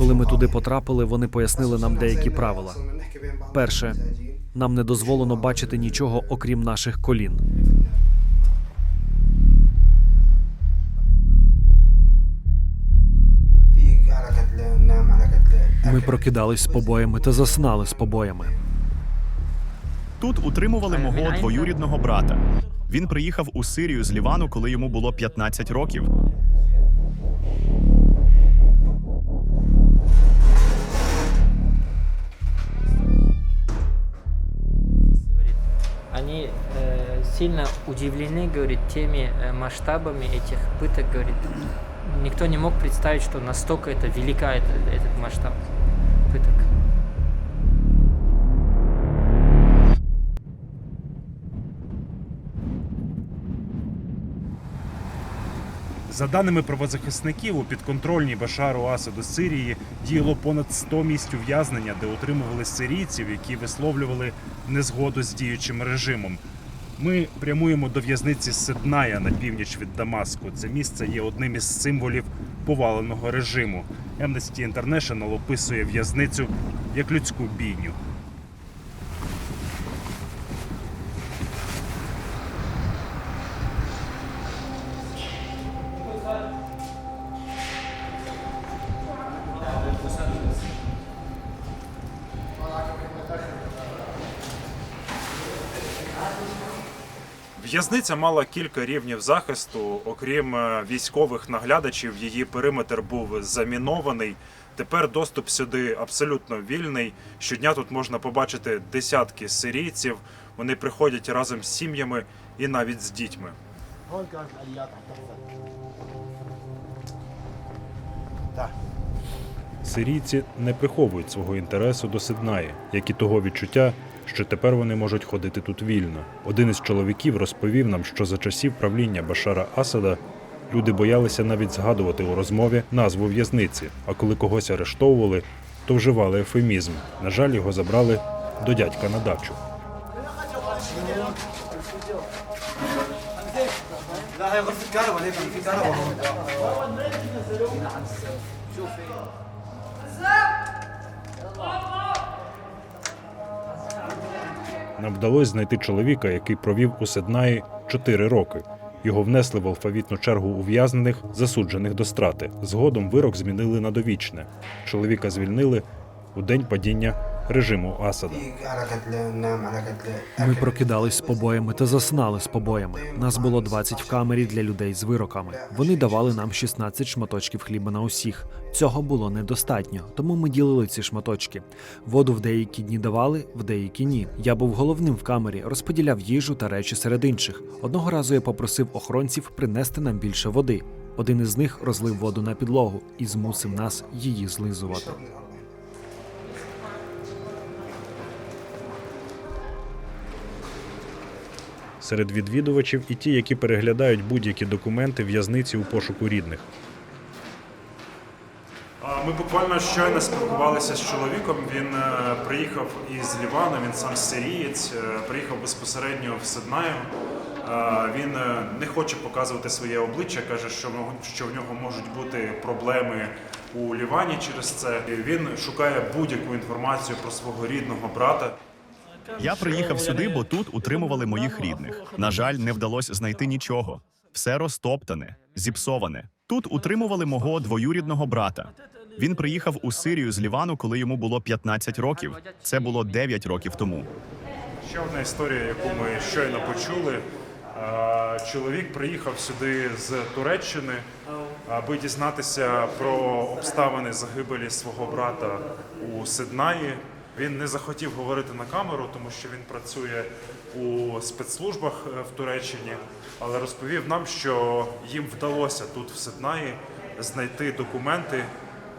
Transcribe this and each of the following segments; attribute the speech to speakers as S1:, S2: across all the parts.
S1: Коли ми туди потрапили, вони пояснили нам деякі правила. Перше, нам не дозволено бачити нічого окрім наших колін. Ми прокидались з побоями та заснали з побоями.
S2: Тут утримували мого двоюрідного брата. Він приїхав у Сирію з Лівану, коли йому було 15 років.
S3: Они э, сильно удивлены, говорит, теми э, масштабами этих пыток, говорит. Никто не мог представить, что настолько это велика это- этот масштаб пыток.
S4: За даними правозахисників, у підконтрольній Башару Асаду Сирії діяло понад 100 місць ув'язнення, де утримували сирійців, які висловлювали незгоду з діючим режимом. Ми прямуємо до в'язниці Седная на північ від Дамаску. Це місце є одним із символів поваленого режиму. Amnesty International описує в'язницю як людську бійню. В'язниця мала кілька рівнів захисту. Окрім е, військових наглядачів, її периметр був замінований. Тепер доступ сюди абсолютно вільний. Щодня тут можна побачити десятки сирійців. Вони приходять разом з сім'ями і навіть з дітьми. Сирійці не приховують свого інтересу до Сиднаї, як і того відчуття, що тепер вони можуть ходити тут вільно. Один із чоловіків розповів нам, що за часів правління Башара Асада люди боялися навіть згадувати у розмові назву в'язниці, а коли когось арештовували, то вживали ефемізм. На жаль, його забрали до дядька на дачу. Нам вдалося знайти чоловіка, який провів у Седнаї 4 роки. Його внесли в алфавітну чергу ув'язнених, засуджених до страти. Згодом вирок змінили на довічне. Чоловіка звільнили у день падіння режиму Асада.
S1: Ми прокидались з побоями та заснали з побоями. Нас було 20 в камері для людей з вироками. Вони давали нам 16 шматочків хліба на усіх. Цього було недостатньо, тому ми ділили ці шматочки. Воду в деякі дні давали, в деякі ні. Я був головним в камері, розподіляв їжу та речі серед інших. Одного разу я попросив охоронців принести нам більше води. Один із них розлив воду на підлогу і змусив нас її злизувати.
S4: Серед відвідувачів і ті, які переглядають будь-які документи в'язниці у пошуку рідних. Ми буквально щойно спілкувалися з чоловіком. Він е, приїхав із Лівану, він сам сирієць, е, приїхав безпосередньо в Сиднаю. Е, Він не хоче показувати своє обличчя, каже, що в нього можуть бути проблеми у Лівані через це. Він шукає будь-яку інформацію про свого рідного брата.
S2: Я приїхав сюди, бо тут утримували моїх рідних. На жаль, не вдалося знайти нічого. Все розтоптане, зіпсоване. Тут утримували мого двоюрідного брата. Він приїхав у Сирію з Лівану, коли йому було 15 років. Це було 9 років тому.
S4: Ще одна історія, яку ми щойно почули. Чоловік приїхав сюди з Туреччини, аби дізнатися про обставини загибелі свого брата у Сиднаї. Він не захотів говорити на камеру, тому що він працює у спецслужбах е, в Туреччині, але розповів нам, що їм вдалося тут в Сиднаї знайти документи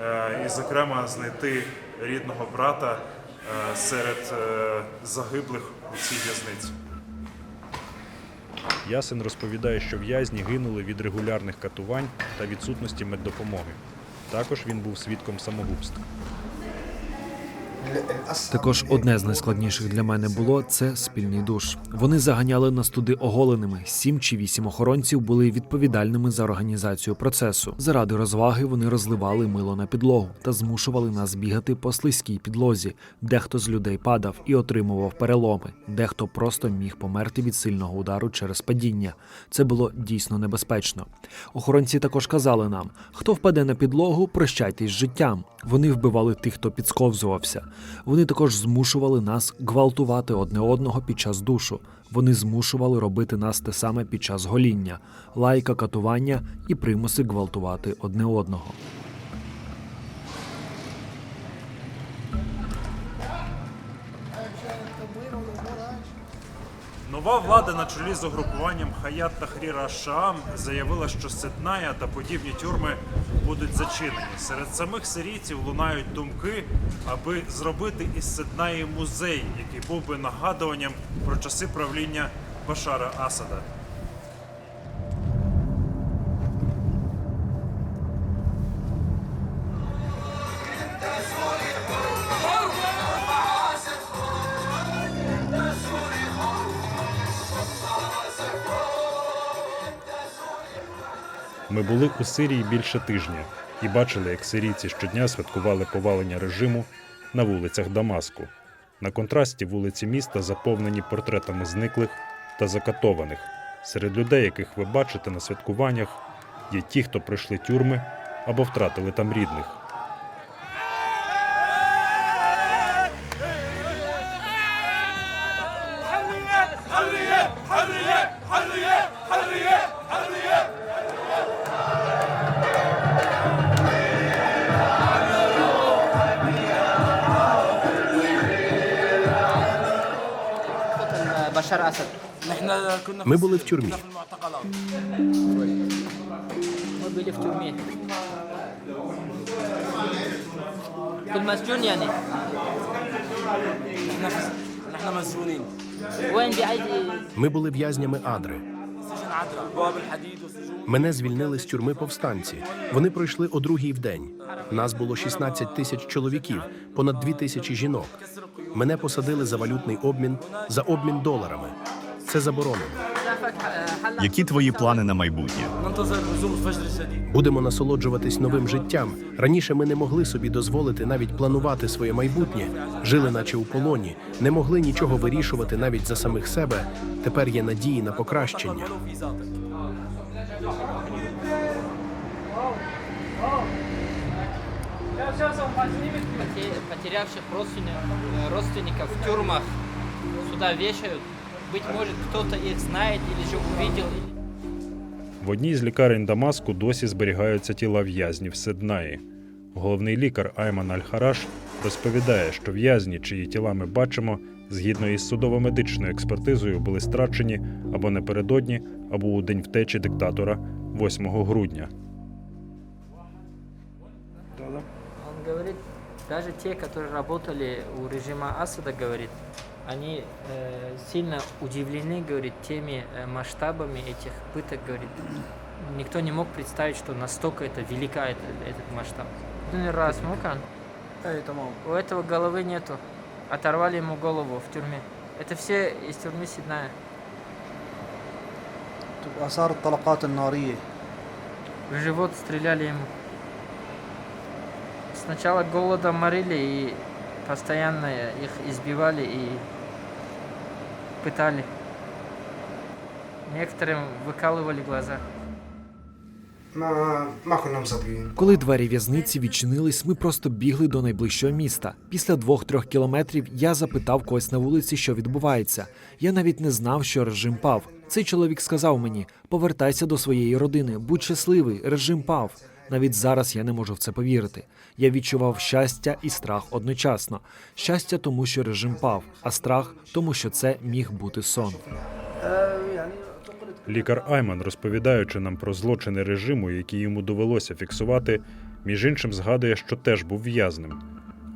S4: е, і, зокрема, знайти рідного брата е, серед загиблих у цій в'язниці. Ясен розповідає, що в'язні гинули від регулярних катувань та відсутності меддопомоги. Також він був свідком самогубств.
S1: Також одне з найскладніших для мене було це спільний душ. Вони заганяли нас туди оголеними. Сім чи вісім охоронців були відповідальними за організацію процесу. Заради розваги вони розливали мило на підлогу та змушували нас бігати по слизькій підлозі. Дехто з людей падав і отримував переломи, дехто просто міг померти від сильного удару через падіння. Це було дійсно небезпечно. Охоронці також казали нам: хто впаде на підлогу, прощайтесь з життям. Вони вбивали тих, хто підсковзувався. Вони також змушували нас гвалтувати одне одного під час душу. Вони змушували робити нас те саме під час гоління, лайка, катування і примуси гвалтувати одне одного.
S4: Нова влада на чолі з угрупуванням Хаят Тахріра Шаам заявила, що Сидная та подібні тюрми будуть зачинені. Серед самих сирійців лунають думки, аби зробити із Сиднаї музей, який був би нагадуванням про часи правління Башара Асада.
S5: Ми були у Сирії більше тижня і бачили, як сирійці щодня святкували повалення режиму на вулицях Дамаску. На контрасті вулиці міста заповнені портретами зниклих та закатованих. Серед людей, яких ви бачите на святкуваннях, є ті, хто пройшли тюрми або втратили там рідних.
S6: Ми були в тюрмі.
S3: Мы были в тюрьме. كنت مسجون يعني
S7: نحن مسجونين
S3: وين بعيد
S6: Ми були в'язнями Адри. Мене звільнили з тюрми повстанці. Вони пройшли о другій в день. Нас було 16 тисяч чоловіків, понад 2 тисячі жінок. Мене посадили за валютний обмін, за обмін доларами. Це заборонено.
S2: Які твої плани на майбутнє?
S6: Будемо насолоджуватись новим життям. Раніше ми не могли собі дозволити навіть планувати своє майбутнє, жили, наче у полоні, не могли нічого вирішувати навіть за самих себе. Тепер є надії на покращення.
S3: Потерявших э, родственников в тюрмах сюда вешают. Быть может, кто-то их знает или же увидел.
S5: В одній з лікарень Дамаску досі зберігаються тіла в'язнів Седнаї. Головний лікар Айман Аль-Хараш розповідає, що в'язні, чиї тіла ми бачимо, згідно із судово-медичною експертизою, були страчені або напередодні, або у день втечі диктатора 8 грудня.
S3: Он говорит, даже те, которые работали у режима Асада, говорит, они э, сильно удивлены, говорит, теми э, масштабами этих пыток, говорит. Никто не мог представить, что настолько это велика это, этот масштаб. Ну раз,
S7: мукан.
S3: У этого головы нету. Оторвали ему голову в тюрьме. Это все из тюрьмы Сидная.
S8: Асар Талакат Нарии.
S3: В живот стреляли ему. Сначала голодом морили и постоянно их избивали и пытали. Некоторым выкалывали глаза.
S1: Коли двері в'язниці відчинились, ми просто бігли до найближчого міста. Після двох-трьох кілометрів я запитав когось на вулиці, що відбувається. Я навіть не знав, що режим пав. Цей чоловік сказав мені: повертайся до своєї родини, будь щасливий, режим пав. Навіть зараз я не можу в це повірити. Я відчував щастя і страх одночасно. Щастя, тому що режим пав, а страх, тому що це міг бути сон.
S5: Лікар Айман, розповідаючи нам про злочини режиму, які йому довелося фіксувати, між іншим згадує, що теж був в'язним.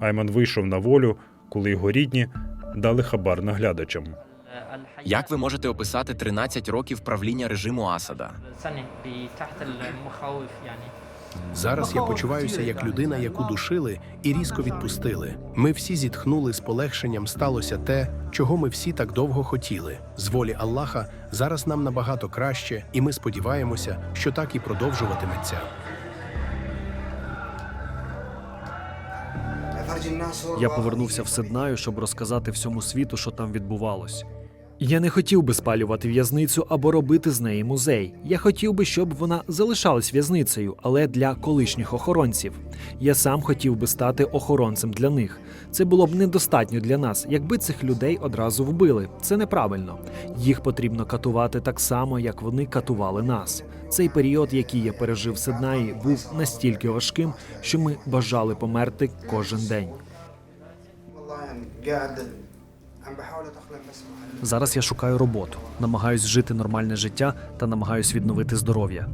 S5: Айман вийшов на волю, коли його рідні дали хабар наглядачам.
S9: Як ви можете описати 13 років правління режиму Асада?
S6: Зараз я почуваюся як людина, яку душили і різко відпустили. Ми всі зітхнули з полегшенням, сталося те, чого ми всі так довго хотіли. З волі Аллаха зараз нам набагато краще, і ми сподіваємося, що так і продовжуватиметься.
S1: Я повернувся в Сиднаю, щоб розказати всьому світу, що там відбувалось. Я не хотів би спалювати в'язницю або робити з неї музей. Я хотів би, щоб вона залишалась в'язницею, але для колишніх охоронців. Я сам хотів би стати охоронцем для них. Це було б недостатньо для нас, якби цих людей одразу вбили. Це неправильно. Їх потрібно катувати так само, як вони катували нас. Цей період, який я пережив в Сиднаї, був настільки важким, що ми бажали померти кожен день. Зараз я шукаю роботу, намагаюсь жити нормальне життя та намагаюсь відновити здоров'я.